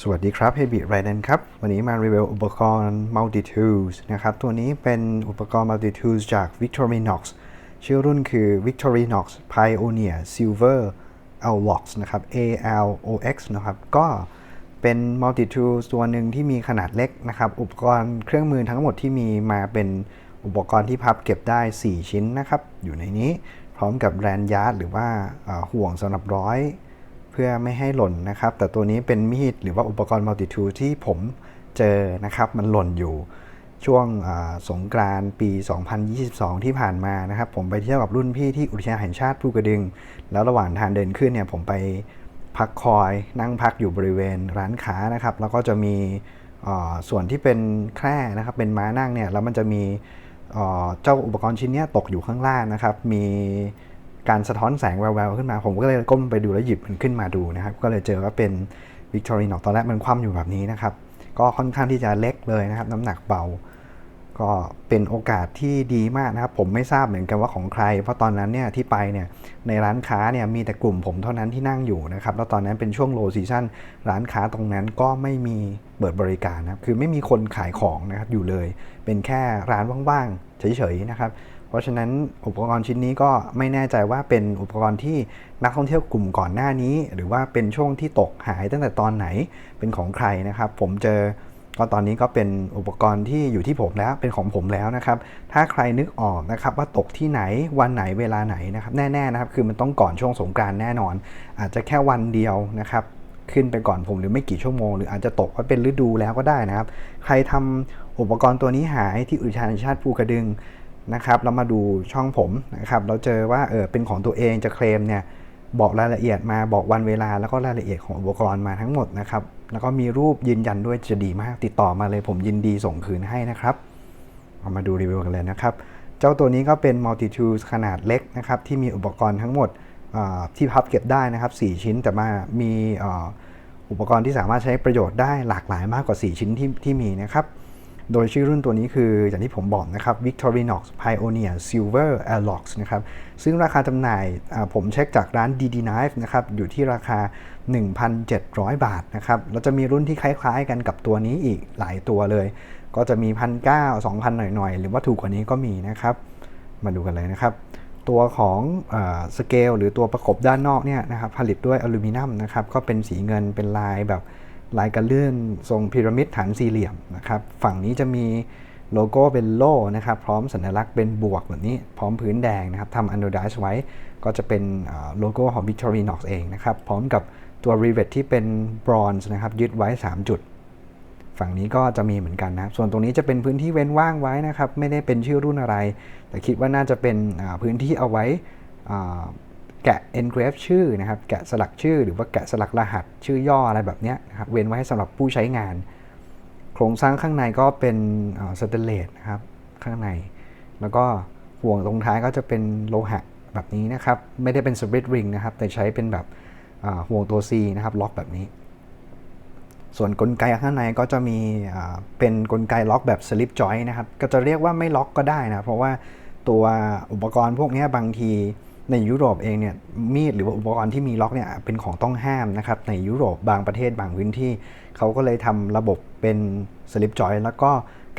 สวัสดีครับ h e b i r a d e n ครับ วันนี้มารีวิวอุปกรณ์ Multi Tools นะครับ ตัวนี้เป็นอุปกรณ์ Multi Tools จาก Victorinox ชื่อรุ่นคือ Victorinox Pioneer Silver Alox นะครับ A L O X นะครับ ก็เป็น Multi Tools ตัวหนึ่งที่มีขนาดเล็กนะครับ อุปกรณ์เครื่องมือทั้งหมดที่มีมาเป็นอุปกรณ์ที่พับเก็บได้ 4 ชิ้นนะครับ อยู่ในนี้พร้อมกับแรนยาร์ดหรือว่าห่วงสำหรับร้อย เพื่อไม่ให้หล่นนะครับ แต่ตัวนี้เป็นมีดหรือว่าอุปกรณ์มัลติทูที่ผมเจอนะครับ มันหล่นอยู่ช่วงสงกรานต์ปี 2022 ที่ผ่านมานะครับ ผมไปเที่ยวกับรุ่นพี่ที่อุทยานแห่งชาติภูกระดึง แล้วระหว่างทางเดินขึ้นเนี่ยผมไปพักคอยนั่งพักอยู่บริเวณร้านค้านะครับ แล้วก็จะมีส่วนที่เป็นแคร่นะครับ เป็นม้านั่งเนี่ยแล้วมันจะมีเจ้าอุปกรณ์ชิ้นเนี้ยตกอยู่ข้างล่างนะครับ มี การสะท้อนแสงแววๆขึ้นมา ผมก็เลยก้มไปดูแล้วหยิบมันขึ้นมาดูนะครับ ก็เลยเจอว่าเป็น Victorinox ตอนแรกมันคว่ำอยู่แบบนี้นะครับ ก็ค่อนข้างที่จะเล็กเลยนะครับ น้ำหนักเบา ก็เป็นโอกาสที่ดีมากนะครับ ผมไม่ทราบเหมือนกันว่าของใคร เพราะตอนนั้นเนี่ยที่ไปเนี่ยในร้านค้าเนี่ยมีแต่กลุ่มผมเท่านั้นที่นั่งอยู่นะครับ แล้วตอนนั้นเป็นช่วงโลซีซันร้านค้าตรงนั้นก็ไม่มีเปิดบริการนะครับ คือไม่มีคนขายของนะครับอยู่เลย เป็นแค่ร้านว่างๆ เฉยๆนะครับ เพราะฉะนั้นอุปกรณ์ชิ้นนี้ก็ไม่แน่ใจว่าเป็นอุปกรณ์ที่นักท่องเที่ยวกลุ่มก่อนหน้านี้ หรือว่าเป็นช่วงที่ตกหายตั้งแต่ตอนไหนเป็นของใครนะครับ ผมเจอก็ตอนนี้ก็เป็นอุปกรณ์ที่อยู่ที่ผมแล้วเป็นของผมแล้วนะครับ ถ้าใครนึกออกนะครับว่าตกที่ไหนวันไหนเวลาไหนนะครับแน่ๆนะครับ คือมันต้องก่อนช่วงสงกรานต์แน่นอน อาจจะแค่วันเดียวนะครับ ขึ้นไปก่อนผมหรือไม่กี่ชั่วโมง หรืออาจจะตกว่าเป็นฤดูแล้วก็ได้นะครับ ใครทำอุปกรณ์ตัวนี้หายที่อุทยานแห่งชาติภูกระดึงนะครับแล้วมาดูช่องผมนะครับ เราเจอว่าเออเป็นของตัวเองจะเคลมเนี่ยบอกรายละเอียดมาบอกวันเวลาแล้วก็รายละเอียดของอุปกรณ์มาทั้งหมดนะครับ แล้วก็มีรูปยืนยันด้วยจะดีมาก ติดต่อมาเลยผมยินดีส่งคืนให้นะครับเอามาดูรีวิวกันเลยนะครับ เจ้าตัวนี้ก็เป็น multi tools ขนาดเล็กนะครับที่มีอุปกรณ์ทั้งหมด ที่พับเก็บได้นะครับ 4 ชิ้น แต่มามีอุปกรณ์ที่สามารถใช้ประโยชน์ได้หลากหลายมากกว่า 4 ชิ้นที่ที่มีนะครับ โดยชื่อรุ่นตัวนี้คืออย่างที่ผมบอกนะครับ Victorinox Pioneer Silver Allox นะครับ ซึ่งราคาจำหน่ายผมเช็คจากร้าน DD Knife นะครับ อยู่ที่ราคา 1,700 บาทนะครับ แล้วจะมีรุ่นที่คล้ายๆ กันกับตัวนี้อีกหลายตัวเลย ก็จะมี 1,900 2,000 หน่อยๆ หรือว่าถูกกว่านี้ก็มีนะครับ มาดูกันเลยนะครับ ตัวของสเกลหรือตัวประกบด้านนอกเนี่ยนะครับผลิตด้วยอลูมิเนียมนะครับก็เป็นสีเงินเป็นลายแบบลายกระเลื่อนทรงพีระมิดฐานสี่เหลี่ยมนะครับฝั่งนี้จะมีโลโก้เป็นโล่นะครับพร้อมสัญลักษณ์เป็นบวกแบบนี้พร้อมพื้นแดงนะครับทำอันโดด z ไว้ก็จะเป็นโลโก้ของ Victorinox เองนะครับพร้อมกับตัวรีเวทที่เป็นบรอนซ์นะครับยึดไว้ 3 จุด ฝั่งนี้ก็จะมีเหมือนกันนะส่วนตรงนี้จะเป็นพื้นที่เว้นว่างไว้นะครับไม่ได้เป็นชื่อรุ่นอะไร แต่คิดว่าน่าจะเป็นพื้นที่เอาไว้แกะ engrave ชื่อนะครับ แกะสลักชื่อหรือว่าแกะสลักรหัสชื่อย่ออะไรแบบนี้นะครับ เว้นไว้ให้สำหรับผู้ใช้งาน โครงสร้างข้างในก็เป็นสเตนเลสนะครับข้างใน แล้วก็ห่วงตรงท้ายก็จะเป็นโลหะแบบนี้นะครับ ไม่ได้เป็นสปริตริงนะครับ แต่ใช้เป็นแบบห่วงตัว C นะครับ ล็อกแบบนี้ ส่วนกลไกข้างในก็จะมีเป็นกลไกล็อกแบบ slip joint นะครับ ก็จะเรียกว่าไม่ล็อกก็ได้นะ เพราะว่า ตัวอุปกรณ์พวกนี้บางทีในยุโรปเองเนี่ยมีดหรือว่าอุปกรณ์ที่มีล็อกเนี่ยเป็นของต้องห้ามนะครับในยุโรปบางประเทศบางพื้นที่เขาก็เลยทำระบบเป็น slip joint แล้วก็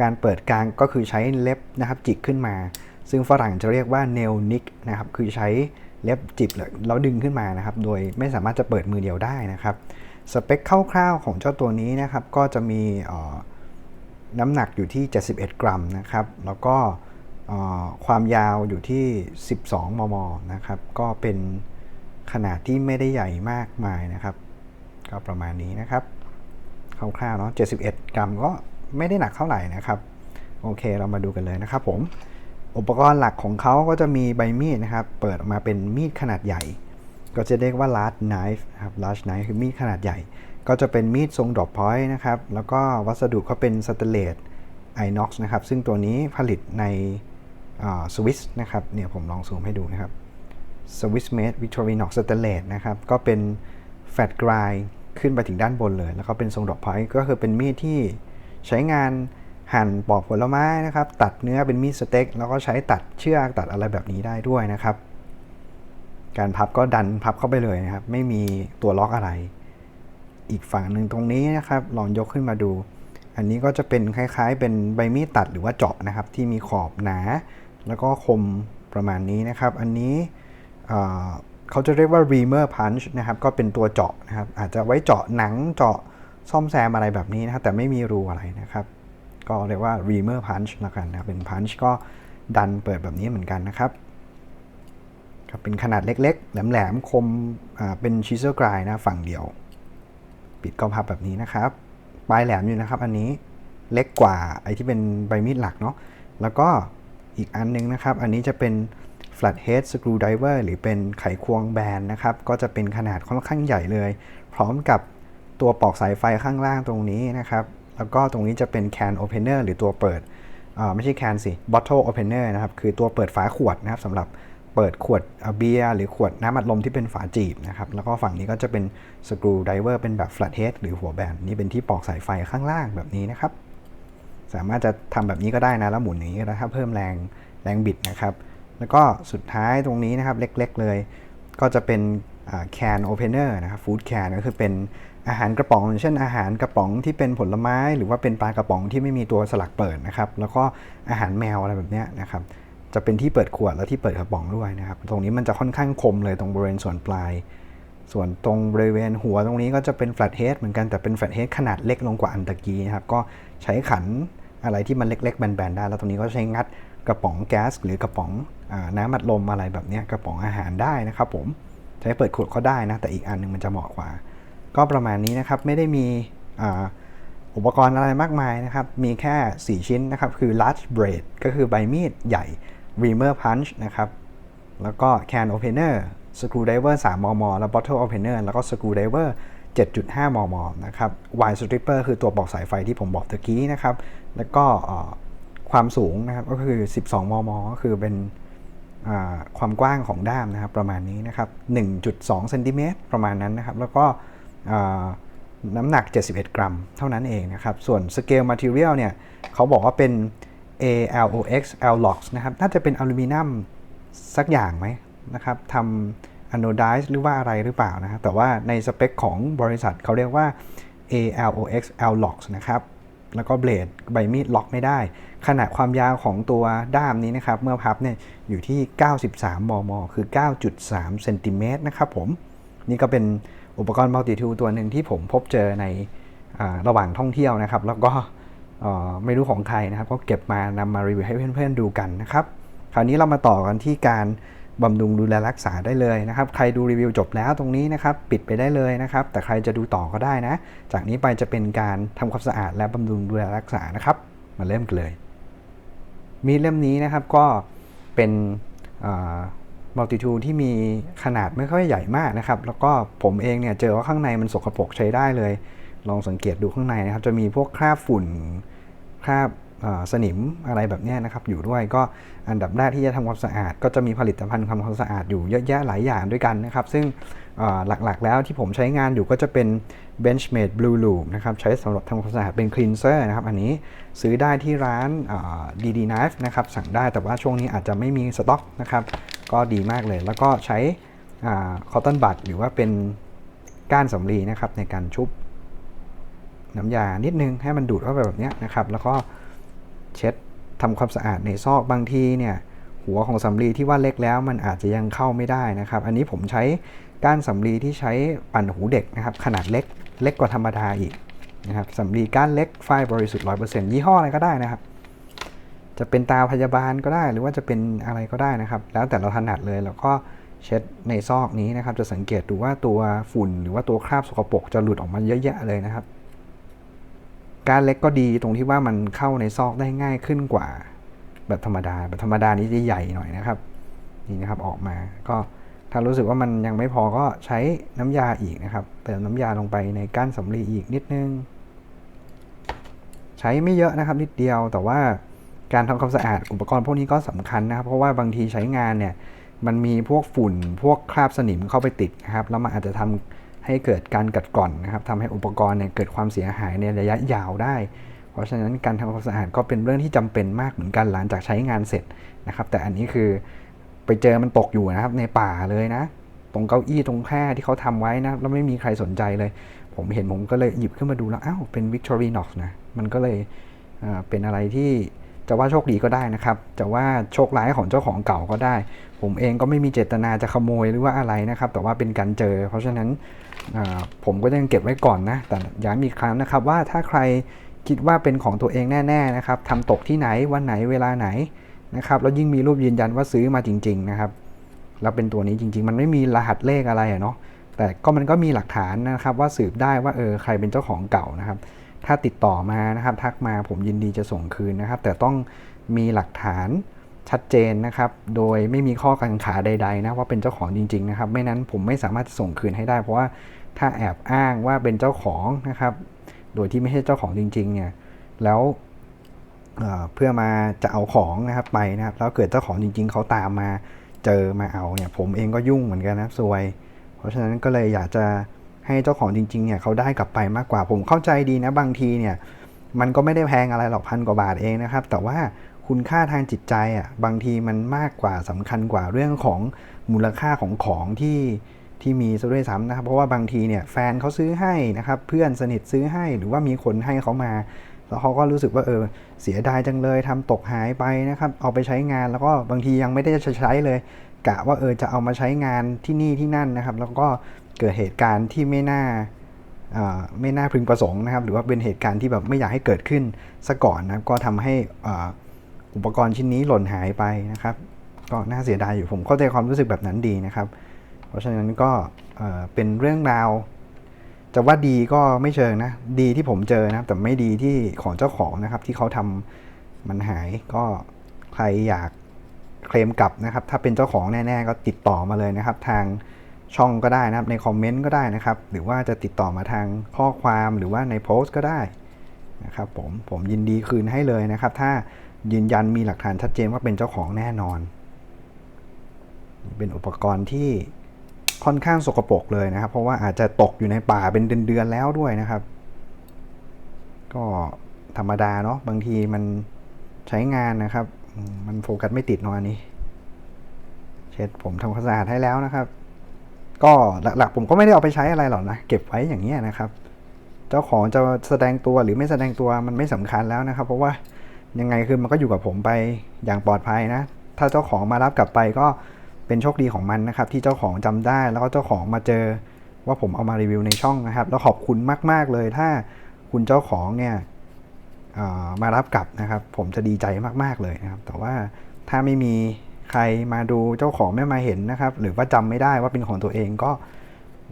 การเปิดกลางก็คือใช้เล็บนะครับจิกขึ้นมา ซึ่งฝรั่งจะเรียกว่า nail nick นะครับคือใช้เล็บจิบแล้วดึงขึ้นมานะครับ โดยไม่สามารถจะเปิดมือเดียวได้นะครับสเปคคร่าวๆของเจ้าตัวนี้นะครับก็จะมีน้ำหนักอยู่ที่ 71 กรัมนะครับ แล้วก็ ความยาวอยู่ที่ 12 มม นะครับ ก็เป็นขนาดที่ไม่ได้ใหญ่มากมายนะครับ ก็ประมาณนี้นะครับคร่าวๆเนาะ71 กรัมก็ไม่ได้หนักเท่าไหร่นะครับ โอเค เรามาดูกันเลยนะครับผม อุปกรณ์หลักของเขาก็จะมีใบมีดนะครับ เปิดออกมาเป็นมีดขนาดใหญ่ ก็จะเรียกว่า large knife ครับ large knife คือมีดขนาดใหญ่ ก็จะเป็นมีดทรงดอกพอยต์นะครับ แล้วก็วัสดุเขาเป็นสเตนเลสไอน็อกซ์นะครับ ซึ่งตัวนี้ผลิตใน สวิสนะครับเนี่ยผมลองซูมให้ดูนะครับ Swiss made Victorinox stainless นะครับก็เป็น fat grind ขึ้นไปถึงด้านบนเลย แล้วก็เป็นทรงดอกพอยก็คือเป็นมีดที่ใช้งานหั่นปอกผลไม้นะครับ ตัดเนื้อเป็นมีดสเต็กแล้วก็ใช้ตัดเชือกตัดอะไรแบบนี้ได้ด้วยนะครับ การพับก็ดันพับเข้าไปเลยนะครับ ไม่มีตัวล็อกอะไร อีกฝั่งหนึ่งตรงนี้นะครับ ลองยกขึ้นมาดู อันนี้ก็จะเป็นคล้ายๆ เป็นใบมีดตัดหรือว่าเจาะนะครับ ที่มีขอบหนา แล้วก็คมประมาณนี้นะครับ อันนี้เขาจะเรียกว่า reamer punch นะครับ ก็เป็นตัวเจาะนะครับ อาจจะไว้เจาะหนังเจาะซ่อมแซมอะไรแบบนี้นะครับ แต่ไม่มีรูอะไรนะครับ ก็เรียกว่า reamer punch ละกันนะเป็น punch ก็ดันเปิดแบบนี้เหมือนกันนะครับครับ เป็นขนาดเล็กๆ แหลมๆ คมเป็นชิเซอร์กรายนะฝั่งเดียว ปิดก็พับแบบนี้นะครับ ปลายแหลมอยู่นะครับ อันนี้เล็กกว่าไอ้ที่เป็นใบมีดหลักเนาะ แล้วก็ อีกอันนึงนะครับ อันนี้จะเป็น flat head screwdriver หรือเป็นไขควงแบนนะครับ ก็จะเป็นขนาดค่อนข้างใหญ่เลย พร้อมกับตัวปอกสายไฟข้างล่างตรงนี้นะครับ แล้วก็ตรงนี้จะเป็น can opener หรือตัวเปิดไม่ใช่ can สิ bottle opener นะครับ คือตัวเปิดฝาขวดนะครับสำหรับเปิดขวดเบียร์หรือขวดน้ำอัดลมที่เป็นฝาจีบนะครับ แล้วก็ฝั่งนี้ก็จะเป็น screwdriver เป็นแบบ flat head หรือหัวแบนนี่เป็นที่ปอกสายไฟข้างล่างแบบนี้นะครับ สามารถจะทำแบบนี้ก็ได้นะแล้วหมุนอย่างนี้ก็ได้ถ้าเพิ่มแรงแรงบิดนะครับ แล้วก็สุดท้ายตรงนี้นะครับเล็กๆเลย ก็จะเป็นแคนโอเพนเนอร์นะครับฟู้ดแคนก็คือเป็นอาหารกระป๋องเช่นอาหารกระป๋องที่เป็นผลไม้ หรือว่าเป็นปลากระป๋องที่ไม่มีตัวสลักเปิดนะครับ แล้วก็อาหารแมวอะไรแบบนี้นะครับ จะเป็นที่เปิดขวดและที่เปิดกระป๋องด้วยนะครับ ตรงนี้มันจะค่อนข้างคมเลยตรงบริเวณส่วนปลาย ส่วนตรงบริเวณหัวตรงนี้ก็จะเป็น flat head เหมือนกันแต่เป็น flat head ขนาดเล็กลงกว่าอันตะกี้นะครับก็ใช้ขันอะไรที่มันเล็กๆแบนๆได้ แล้วตรงนี้ก็ใช้งัดกระป๋องแก๊สหรือกระป๋องอน้ำอัดลมอะไรแบบนี้กระป๋องอาหารได้นะครับผมใช้เปิดขวดก็ได้นะแต่อีกอันหนึงมันจะเหมาะกว่า ก็ประมาณนี้นะครับไม่ได้มีอ,อุปกรณ์อะไรมากมายนะครับ มีแค่ 4 ชิ้นนะครับ คือ large blade ก็คือใบมีดใหญ่ reamer punch นะครับ แล้วก็ can opener screwdriver 3 มม แล้ว bottle opener แล้วก็ screwdriver 7.5 มม นะครับ wire stripper คือตัวบอกสายไฟที่ผมบอกตะกี้นะครับ แล้วก็ความสูงนะครับก็คือ 12 มม ก็คือเป็นความกว้างของด้ามนะครับประมาณนี้นะครับ 1.2เซนติเมตรประมาณนั้นนะครับ แล้วก็น้ำหนัก 71 กรัม เท่านั้นเองนะครับ ส่วน scale material เนี่ยเขาบอกว่าเป็น ALOX ALOX นะครับ น่าจะเป็นอลูมิเนียมสักอย่างไหม นะครับทำ anodize หรือว่าอะไรหรือเปล่านะครับ แต่ว่าในสเปคของบริษัทเขาเรียกว่า ALOX ALOX นะครับ แล้วก็เบลดใบมีดล็อกไม่ได้ ขนาดความยาวของตัวด้ามนี้นะครับ เมื่อพับเนี่ยอยู่ที่ 93 มม คือ 9.3 เซนติเมตรนะครับผม นี่ก็เป็นอุปกรณ์มัลติทูตัวหนึ่งที่ผมพบเจอในอระหว่างท่องเที่ยวนะครับ แล้วก็ไม่รู้ของใครนะครับ ก็เก็บมานำมารีวิวให้เพื่อนๆดูกันนะครับ คราวนี้เรามาต่อกันที่การ บำรุงดูแลรักษาได้เลยนะครับ ใครดูรีวิวจบแล้วตรงนี้นะครับ ปิดไปได้เลยนะครับ แต่ใครจะดูต่อก็ได้นะ จากนี้ไปจะเป็นการทำความสะอาดและบำรุงดูแลรักษานะครับ มาเริ่มกันเลย มีเล่มนี้นะครับก็เป็นมัลติทูที่มีขนาดไม่ค่อยใหญ่มากนะครับ แล้วก็ผมเองเนี่ยเจอว่าข้างในมันสกปรกใช้ได้เลย ลองสังเกตดูข้างในนะครับ จะมีพวกคราบฝุ่นคราบ สนิมอะไรแบบนี้นะครับอยู่ด้วยก็อันดับแรกที่จะทำความสะอาด ก็จะมีผลิตภัณฑ์ทำความสะอาดอยู่เยอะแยะหลายอย่างด้วยกันนะครับ ซึ่งหลักๆแล้วที่ผมใช้งานอยู่ก็จะเป็น Benchmade Blue Loop นะครับใช้สำหรับทำความสะอาดเป็น cleanser นะครับอันนี้ซื้อได้ที่ร้านดีดี Knife นะครับสั่งได้แต่ว่าช่วงนี้อาจจะไม่มีสต็อกนะครับก็ดีมากเลย แล้วก็ใช้คอตตอนบัดหรือว่าเป็นก้านสำลีนะครับในการชุบน้ำยานิดนึงให้มันดูดเข้าไปแบบนี้นะครับแล้วก็ เช็ดทำความสะอาดในซอกบางทีเนี่ยหัวของสำลีที่ว่าเล็กแล้วมันอาจจะยังเข้าไม่ได้นะครับ อันนี้ผมใช้ก้านสำลีที่ใช้ปั่นหูเด็กนะครับขนาดเล็กเล็กกว่าธรรมดาอีกนะครับสำลีก้านเล็กฝ้ายบริสุทธิ์100%ยี่ห้ออะไรก็ได้นะครับ จะเป็นตาพยาบาลก็ได้ หรือว่าจะเป็นอะไรก็ได้นะครับ แล้วแต่เราถนัดเลยแล้วก็เช็ดในซอกนี้นะครับ จะสังเกตดูว่าตัวฝุ่นหรือว่าตัวคราบสกปรกจะหลุดออกมาเยอะแยะเลยนะครับ การเล็กก็ดีตรงที่ว่ามันเข้าในซอกได้ง่ายขึ้นกว่า แบบธรรมดาแบบธรรมดานี้จะใหญ่หน่อยนะครับ นี่นะครับออกมาก็ถ้ารู้สึกว่ามันยังไม่พอก็ใช้น้ำยาอีกนะครับ เติมน้ำยาลงไปในก้านสำลีอีกนิดนึง ใช้ไม่เยอะนะครับนิดเดียว แต่ว่าการทำความสะอาดอุปกรณ์พวกนี้ก็สำคัญนะครับ เพราะว่าบางทีใช้งานเนี่ยมันมีพวกฝุ่นพวกคราบสนิมเข้าไปติดนะครับแล้วมันอาจจะทำ ให้เกิดการกัดกร่อนนะครับทำให้อุปกรณ์เนี่ยเกิดความเสียหายในระยะยาวได้ เพราะฉะนั้นการทำความสะอาดก็เป็นเรื่องที่จำเป็นมากเหมือนกันหลังจากใช้งานเสร็จนะครับ แต่อันนี้คือไปเจอมันตกอยู่นะครับในป่าเลยนะ ตรงเก้าอี้ตรงแคร่ที่เขาทำไว้นะแล้วไม่มีใครสนใจเลย ผมเห็นผมก็เลยหยิบขึ้นมาดูแล้วอ้าวเป็น Victorinox นะมันก็เลยอ่อเป็นอะไรที่ จะว่าโชคดีก็ได้นะครับ จะว่าโชคร้ายของเจ้าของเก่าก็ได้ ผมเองก็ไม่มีเจตนาจะขโมยหรือว่าอะไรนะครับ แต่ว่าเป็นการเจอ เพราะฉะนั้นผมก็ยังเก็บไว้ก่อนนะ แต่ย้ำอีกครั้งนะครับว่าถ้าใครคิดว่าเป็นของตัวเองแน่ ๆนะครับทำตกที่ไหนวันไหนเวลาไหนนะครับ แล้วยิ่งมีรูปยืนยันว่าซื้อมาจริง ๆ นะครับ แล้วเป็นตัวนี้จริง ๆ มันไม่มีรหัสเลขอะไรอะเนาะ แต่ก็มันก็มีหลักฐานนะครับว่าสืบได้ว่าเออใครเป็นเจ้าของเก่านะครับ ถ้าติดต่อมานะครับ ทักมาผมยินดีจะส่งคืนนะครับ แต่ต้องมีหลักฐานชัดเจนนะครับ โดยไม่มีข้อกังขาใดๆนะว่าเป็นเจ้าของจริง ๆ นะครับ ไม่นั้นผมไม่สามารถส่งคืนให้ได้ เพราะว่าถ้าแอบอ้างว่าเป็นเจ้าของนะครับ โดยที่ไม่ใช่เจ้าของจริง ๆ เนี่ย แล้วเเพื่อมาจะเอาของนะครับไปนะครับ แล้วเกิดเจ้าของจริง ๆ เขาตามมาเจอมาเอาเนี่ย ผมเองก็ยุ่งเหมือนกันนะซวย เพราะฉะนั้นก็เลยอยากจะ ให้เจ้าของจริงๆเนี่ยเขาได้กลับไปมากกว่าผมเข้าใจดีนะบางทีเนี่ยมันก็ไม่ได้แพงอะไรหรอกพันกว่าบาทเองนะครับ แต่ว่าคุณค่าทางจิตใจอะบางทีมันมากกว่าสำคัญกว่าเรื่องของมูลค่าของของที่ที่มีซะด้วยซ้ำนะครับเพราะว่าบางทีเนี่ยแฟนเขาซื้อให้นะครับเพื่อนสนิทซื้อให้หรือว่ามีคนให้เขามา แล้วเขาก็รู้สึกว่าเออเสียดายจังเลยทำตกหายไปนะครับเอาไปใช้งานแล้วก็บางทียังไม่ได้จะใช้เลย กะว่าเออจะเอามาใช้งานที่นี่ที่นั่นนะครับ แล้วก็ เกิดเหตุการณ์ที่ไม่น่าไม่น่าพึงประสงค์นะครับ หรือว่าเป็นเหตุการณ์ที่แบบไม่อยากให้เกิดขึ้นซะก่อนนะครับ ก็ทำให้อุปกรณ์ชิ้นนี้หล่นหายไปนะครับ ก็น่าเสียดายอยู่ผมเข้าใจความรู้สึกแบบนั้นดีนะครับ เพราะฉะนั้นก็เอ่อเป็นเรื่องราว จะว่าดีก็ไม่เชิงนะ ดีที่ผมเจอนะครับ แต่ไม่ดีที่ของเจ้าของนะครับ ที่เขาทำมันหายก็ใครอยากเคลมกลับนะครับ ถ้าเป็นเจ้าของแน่ ๆ ก็ติดต่อมาเลยนะครับ ทาง ช่องก็ได้นะครับ ในคอมเมนต์ก็ได้นะครับ หรือว่าจะติดต่อมาทางข้อความหรือว่าในโพสต์ก็ได้นะครับผมผมยินดีคืนให้เลยนะครับ ถ้ายืนยันมีหลักฐานชัดเจนว่าเป็นเจ้าของแน่นอน เป็นอุปกรณ์ที่ค่อนข้างสกปรกเลยนะครับ เพราะว่าอาจจะตกอยู่ในป่าเป็นเดือนๆแล้วด้วยนะครับ ก็ธรรมดาเนาะบางทีมันใช้งานนะครับ มันโฟกัสไม่ติดนอะอันนี้ เช็ดผมทำความสะอาดให้แล้วนะครับ ก็หลักๆ ผมก็ไม่ได้เอาไปใช้อะไรหรอกนะ เก็บไว้อย่างเงี้นะครับ เจ้าของจะแสดงตัวหรือไม่แสดงตัวมันไม่สำคัญแล้วนะครับ เพราะว่ายังไงคือมันก็อยู่กับผมไปอย่างปลอดภัยนะ ถ้าเจ้าของมารับกลับไปก็เป็นโชคดีของมันนะครับ ที่เจ้าของจำได้แล้วก็เจ้าของมาเจอว่าผมเอามารีวิวในช่องนะครับ แล้วขอบคุณมาก ๆ เลย ถ้าคุณเจ้าของเนี่ยมารับกลับนะครับ ผมจะดีใจมาก ๆ เลยนะครับ แต่ว่าถ้าไม่มี ใครมาดูเจ้าของไม่มาเห็นนะครับ หรือว่าจำไม่ได้ว่าเป็นของตัวเองก็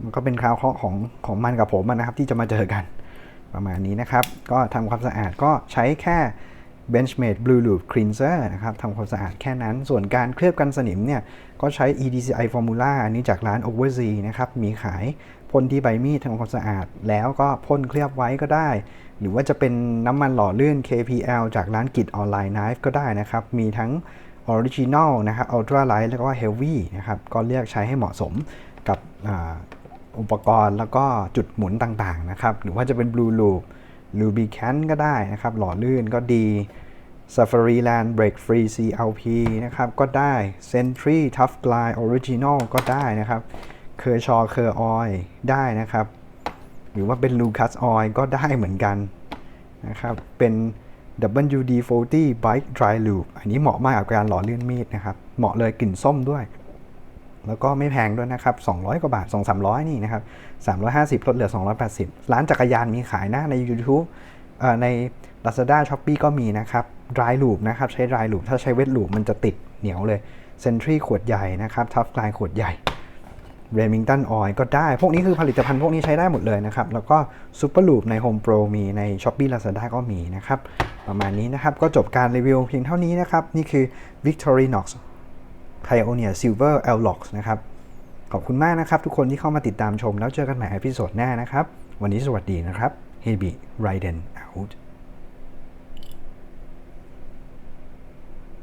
มันก็เป็นคราวเคราะห์ของของมันกับผมนะครับ ที่จะมาเจอกันประมาณนี้นะครับ ก็ทำความสะอาดก็ใช้แค่ Benchmade Blue Loop Cleanser นะครับทำความสะอาดแค่นั้น ส่วนการเคลือบกันสนิมเนี่ย ก็ใช้ EDCI Formula อันนี้จากร้าน Overzee นะครับ มีขายพ่นที่ใบมีดทำความสะอาด แล้วก็พ่นเคลือบไว้ก็ได้ หรือว่าจะเป็นน้ำมันหล่อลื่น KPL จากร้านกิจออนไลน์ Knife ก็ได้นะครับ มีทั้ง Original นะครับ Ultra Light แล้วก็ Heavy นะครับ ก็เลือกใช้ให้เหมาะสมกับอ,อุปกรณ์แล้วก็จุดหมุนต่างๆนะครับ หรือว่าจะเป็น Blue Loop Lubricant ก็ได้นะครับ หล่อลื่นก็ดี Safari Land Break Free CLP นะครับ ก็ได้ Sentry Tough Glide Original ก็ได้นะครับ Kershaw Ker Oil ได้นะครับ หรือว่าเป็น Lucas Oil ก็ได้เหมือนกันนะครับ เป็น WD-40 Bike Dry Loop อันนี้เหมาะมากกับการหล่อเลื่อนมีดนะครับ เหมาะเลยกลิ่นส้มด้วย แล้วก็ไม่แพงด้วยนะครับ 200 กว่าบาท 2 300 นี่นะครับ 350 ลดเหลือ 280 ร้านจักรยานมีขายน้าใน YouTube เอ่อใน Lazada Shopee ก็มีนะครับ dry loop นะครับ ใช้ dry loop ถ้าใช้ wet loop มันจะติดเหนียวเลย Sentry ขวดใหญ่นะครับ Tough Glide ขวดใหญ่ Remington Oil ก็ได้ พวกนี้คือผลิตภัณฑ์พวกนี้ใช้ได้หมดเลยนะครับ แล้วก็ Super Loop ใน Home Pro มีใน Shopee Lazada ก็มีนะครับ ประมาณนี้นะครับ ก็จบการรีวิวเพียงเท่านี้นะครับ นี่คือ Victorinox Pioneer Silver L Locks นะครับ ขอบคุณมากนะครับ ทุกคนที่เข้ามาติดตามชม แล้วเจอกันใหม่อพิโซดหน้านะครับ วันนี้สวัสดีนะครับ h e b y Raiden